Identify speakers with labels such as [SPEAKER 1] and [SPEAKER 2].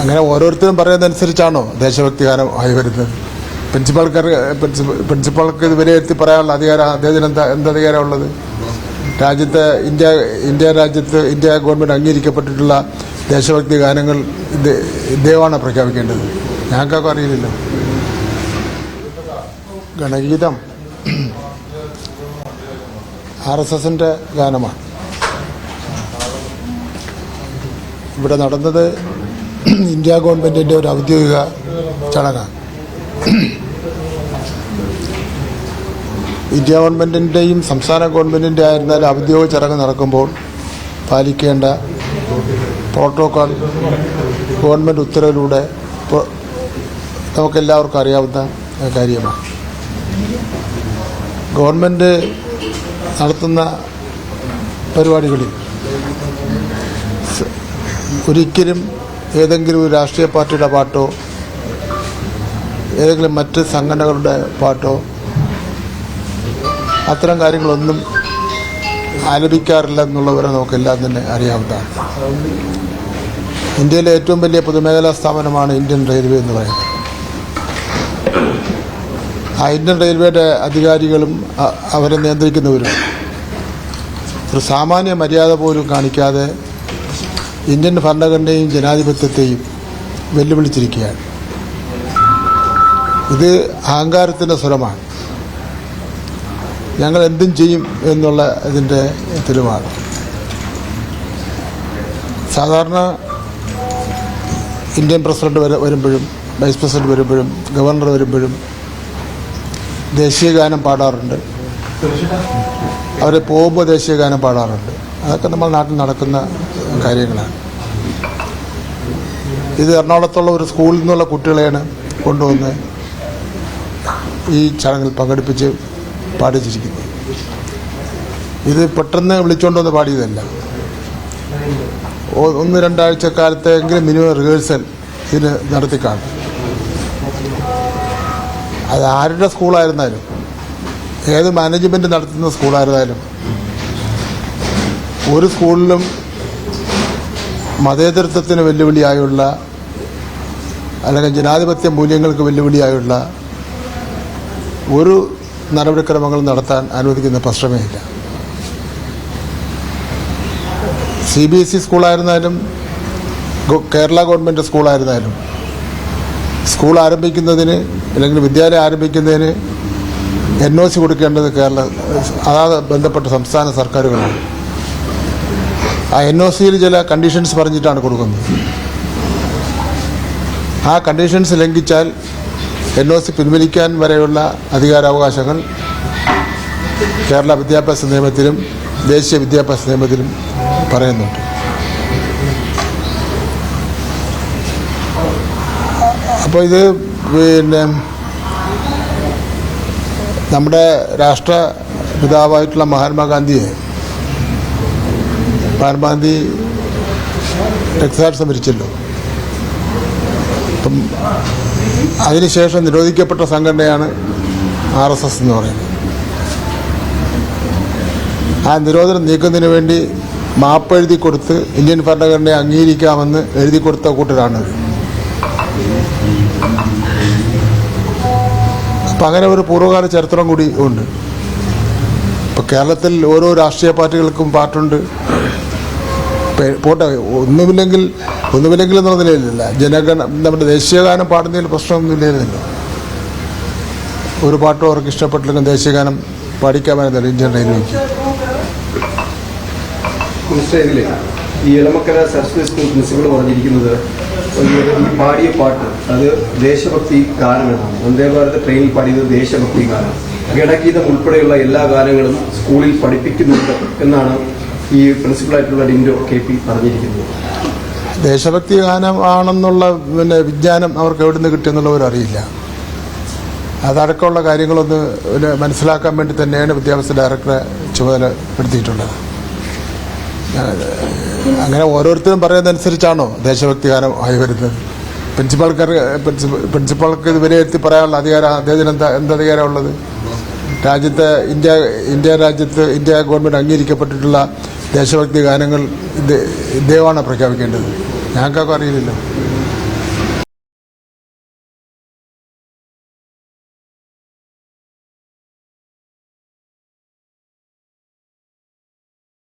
[SPEAKER 1] അങ്ങനെ ഓരോരുത്തരും പറയുന്നതനുസരിച്ചാണോ ദേശഭക്തി ഗാനം ആയി വരുന്നത്? പ്രിൻസിപ്പാൾക്ക് പ്രിൻസിപ്പാൾക്ക് ഇത് വിലയിരുത്തി പറയാനുള്ള അധികാരം അദ്ദേഹത്തിന് എന്താ എന്ത് അധികാരമുള്ളത്? രാജ്യത്തെ ഇന്ത്യ ഇന്ത്യ രാജ്യത്ത് ഇന്ത്യ ഗവൺമെന്റ് അംഗീകരിക്കപ്പെട്ടിട്ടുള്ള ദേശഭക്തി ഗാനങ്ങൾ ഇദ്ദേഹമാണ് പ്രഖ്യാപിക്കേണ്ടത്. ഞങ്ങൾക്കൊക്കെ അറിയില്ലല്ലോ. ഗണഗീതം ആർ എസ് എസിന്റെ ഗാനമാണ്. ഇവിടെ നടന്നത് ഇന്ത്യ ഗവൺമെന്റിന്റെ ഒരു ഔദ്യോഗിക ചടങ്ങാണ്. ഇന്ത്യ ഗവൺമെന്റിന്റെയും സംസ്ഥാന ഗവൺമെന്റിന്റെ ആയിരുന്നാലും ഔദ്യോഗിക ചടങ്ങ് നടക്കുമ്പോൾ പാലിക്കേണ്ട പ്രോട്ടോകോൾ ഗവൺമെന്റ് ഉത്തരവിലൂടെ നമുക്കെല്ലാവർക്കും അറിയാവുന്ന കാര്യമാണ്. ഗവൺമെന്റ് നടത്തുന്ന പരിപാടികളിൽ ഒരിക്കലും ഏതെങ്കിലും ഒരു രാഷ്ട്രീയ പാർട്ടിയുടെ പാട്ടോ ഏതെങ്കിലും മറ്റ് സംഘടനകളുടെ പാട്ടോ അത്തരം കാര്യങ്ങളൊന്നും ആലപിക്കാറില്ല എന്നുള്ളവരെ നമുക്കെല്ലാം തന്നെ അറിയാവുന്നതാണ്. ഇന്ത്യയിലെ ഏറ്റവും വലിയ പൊതുമേഖലാ സ്ഥാപനമാണ് ഇന്ത്യൻ റെയിൽവേ എന്ന് പറയുന്നത്. ആ ഇന്ത്യൻ റെയിൽവേയുടെ അധികാരികളും അവരെ നിയന്ത്രിക്കുന്നവരും ഒരു സാമാന്യ മര്യാദ പോലും കാണിക്കാതെ ഇന്ത്യൻ ഭരണഘടനയും ജനാധിപത്യത്തെയും വെല്ലുവിളിച്ചിരിക്കുകയാണ്. ഇത് അഹങ്കാരത്തിന്റെ സ്വരമാണ്. ഞങ്ങൾ എന്തും ചെയ്യും എന്നുള്ള ഇതിന്റെ തെളിവാണ് സാധാരണ ഇന്ത്യൻ പ്രസിഡന്റ് വരെ വരുമ്പോഴും വൈസ് പ്രസിഡന്റ് വരുമ്പോഴും ഗവർണർ വരുമ്പോഴും ദേശീയഗാനം പാടാറുണ്ട്. അവർ പോകുമ്പോൾ ദേശീയഗാനം പാടാറുണ്ട്. അതൊക്കെ നമ്മൾ നാട്ടിൽ നടക്കുന്ന കാര്യങ്ങളാണ്. ഇത് എറണാകുളത്തുള്ള ഒരു സ്കൂളിൽ നിന്നുള്ള കുട്ടികളെയാണ് കൊണ്ടുവന്ന് ഈ ചടങ്ങിൽ പങ്കെടുപ്പിച്ച് പാടിച്ചിരിക്കുന്നത്. ഇത് പെട്ടെന്ന് വിളിച്ചുകൊണ്ട് വന്ന് പാടിയതല്ല. ഒന്ന് രണ്ടാഴ്ച കാലത്തെങ്കിലും മിനിമം റിഹേഴ്സൽ ഇതിന് നടത്തി കാണും അത് ആരുടെ സ്കൂളായിരുന്നാലും ഏത് മാനേജ്മെന്റ് നടത്തുന്ന സ്കൂളായിരുന്നാലും ഒരു സ്കൂളിലും മതേതരത്വത്തിന് വെല്ലുവിളിയായുള്ള അല്ലെങ്കിൽ ജനാധിപത്യ മൂല്യങ്ങൾക്ക് വെല്ലുവിളിയായുള്ള ഒരു നടപടിക്രമങ്ങൾ നടത്താൻ അനുവദിക്കുന്ന പ്രശ്നമേ ഇല്ല. സി ബി എസ് ഇ സ്കൂളായിരുന്നാലും ഗോ- കേരള ഗവൺമെന്റ് സ്കൂളായിരുന്നാലും സ്കൂൾ ആരംഭിക്കുന്നതിന് അല്ലെങ്കിൽ വിദ്യാലയം ആരംഭിക്കുന്നതിന് എൻ ഒ സി കൊടുക്കേണ്ടത് കേരള അതാത് ബന്ധപ്പെട്ട സംസ്ഥാന സർക്കാരുകളാണ്. ആ എൻ ഒ സിയിൽ ചില കണ്ടീഷൻസ് പറഞ്ഞിട്ടാണ് കൊടുക്കുന്നത്. ആ കണ്ടീഷൻസ് ലംഘിച്ചാൽ എൻ ഒ സി പിൻവലിക്കാൻ വരെയുള്ള അധികാരാവകാശങ്ങൾ കേരള വിദ്യാഭ്യാസ നിയമത്തിലും ദേശീയ വിദ്യാഭ്യാസ നിയമത്തിലും പറയുന്നുണ്ട്. അപ്പോൾ ഇത് പിന്നെ നമ്മുടെ രാഷ്ട്ര പിതാവായിട്ടുള്ള മഹാത്മാഗാന്ധിയെ മഹാത്മാഗാന്ധി രക്തസാക്ഷിത്വം മരിച്ചല്ലോ അപ്പം അതിനുശേഷം നിരോധിക്കപ്പെട്ട സംഘടനയാണ് ആർ എസ് എസ് എന്ന് പറയുന്നത്. ആ നിരോധനം നീക്കുന്നതിന് വേണ്ടി മാപ്പ് എഴുതി കൊടുത്ത് ഇന്ത്യൻ ഭരണഘടനയെ അംഗീകരിക്കാമെന്ന് എഴുതി കൊടുത്ത കൂട്ടരാണ് അപ്പം അങ്ങനെ ഒരു പൂർവകാല ചരിത്രം കൂടി ഉണ്ട്. ഇപ്പം കേരളത്തിൽ ഓരോ രാഷ്ട്രീയ പാർട്ടികൾക്കും പാട്ടുണ്ട് പെ- പോട്ടെ ഒന്നുമില്ലെങ്കിൽ ഒന്നുമില്ലെങ്കിൽ എന്നുള്ള നിലയിലല്ല. ജനഗണ നമ്മുടെ ദേശീയഗാനം പാടുന്നതിൽ പ്രശ്നമൊന്നുമില്ലായിരുന്നല്ലോ. ഒരു പാട്ടും അവർക്ക് ഇഷ്ടപ്പെട്ടില്ലെങ്കിൽ ദേശീയഗാനം പാടിക്കാമെന്നല്ല ഇന്ത്യൻ റെയിൽവേക്ക്
[SPEAKER 2] ഈ ഇളമക്കര സരസ്വതി സ്കൂൾ പ്രിൻസിപ്പൾ പറഞ്ഞിരിക്കുന്നത് ഈ പാടിയ പാട്ട് അത് ദേശഭക്തി ഗാനങ്ങളാണ്. വന്ദേ ഭാരത് ട്രെയിനിൽ പാടിയത് ദേശഭക്തി ഗാനം. ഗണഗീതം ഉൾപ്പെടെയുള്ള എല്ലാ ഗാനങ്ങളും സ്കൂളിൽ പഠിപ്പിക്കുന്നുണ്ട് എന്നാണ് ഈ പ്രിൻസിപ്പളായിട്ടുള്ള ഡിൻഡോ കെ പി പറഞ്ഞിരിക്കുന്നത്
[SPEAKER 1] ദേശഭക്തി ഗാനം ആണെന്നുള്ള പിന്നെ വിജ്ഞാനം അവർക്ക് എവിടെ നിന്ന് കിട്ടിയെന്നുള്ളവരറിയില്ല അതടക്കമുള്ള കാര്യങ്ങളൊന്ന് പിന്നെ മനസ്സിലാക്കാൻ വേണ്ടി തന്നെയാണ് വിദ്യാഭ്യാസ ഡയറക്ടറെ ചുമതലപ്പെടുത്തിയിട്ടുള്ളത്. അങ്ങനെ ഓരോരുത്തരും പറയുന്നതനുസരിച്ചാണോ ദേശഭക്തി ഗാനം ആയി വരുന്നത്? പ്രിൻസിപ്പാൾക്ക് പ്രിൻസിപ്പാൾക്ക് ഇത് വിലയിരുത്തി പറയാനുള്ള അധികാരം അദ്ദേഹത്തിന് എന്താ എന്ത് അധികാരമുള്ളത്? രാജ്യത്തെ ഇന്ത്യ ഇന്ത്യ രാജ്യത്ത് ഇന്ത്യ ഗവൺമെന്റ് അംഗീകരിക്കപ്പെട്ടിട്ടുള്ള ദേശഭക്തി ഗാനങ്ങൾ ഇദ്ദേഹമാണ് പ്രഖ്യാപിക്കേണ്ടത്. ഞങ്ങൾക്കൊക്കെ അറിയില്ലല്ലോ.